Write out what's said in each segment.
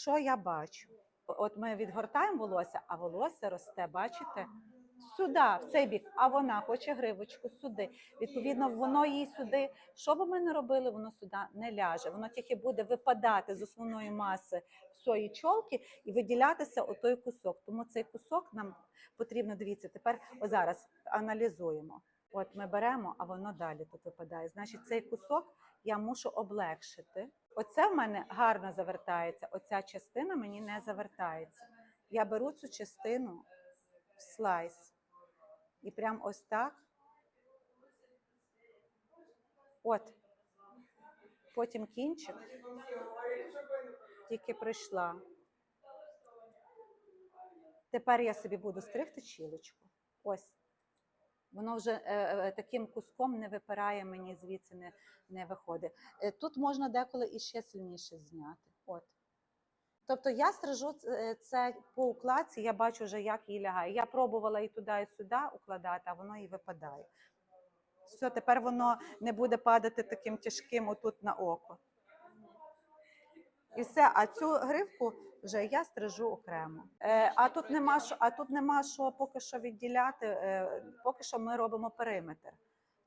що я бачу? От ми відгортаємо волосся, а волосся росте, бачите? Сюди, в цей бік, а вона хоче гривочку сюди. Відповідно, воно їй сюди. Що би ми не робили, воно сюди не ляже. Воно тільки буде випадати з основної маси всієї чолки і виділятися отой кусок. Тому цей кусок нам потрібно, дивіться, тепер ось зараз аналізуємо. От ми беремо, а воно далі тут випадає. Значить, цей кусок я мушу облегшити. Оце в мене гарно завертається, оця частина мені не завертається. Я беру цю частину в слайс і прям ось так. От. Потім кінчик. Тільки прийшла. Тепер я собі буду стригти чілочку. Ось. Воно вже е, е, таким куском не випирає мені звідси, не, не виходить. Е, Тут можна деколи іще сильніше зняти. От. Тобто я стрижу це по укладці, я бачу вже, як їй лягає. Я пробувала і туди, і сюди укладати, а воно і випадає. Все, тепер воно не буде падати таким тяжким отут на око. І все, а цю гривку вже я стрижу окремо. Е, а тут нема що, а тут нема що поки що відділяти. Е, поки що ми робимо периметр.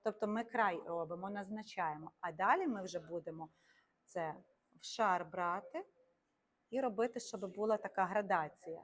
Тобто ми край робимо, назначаємо. А далі ми вже будемо це в шар брати і робити, щоб була така градація.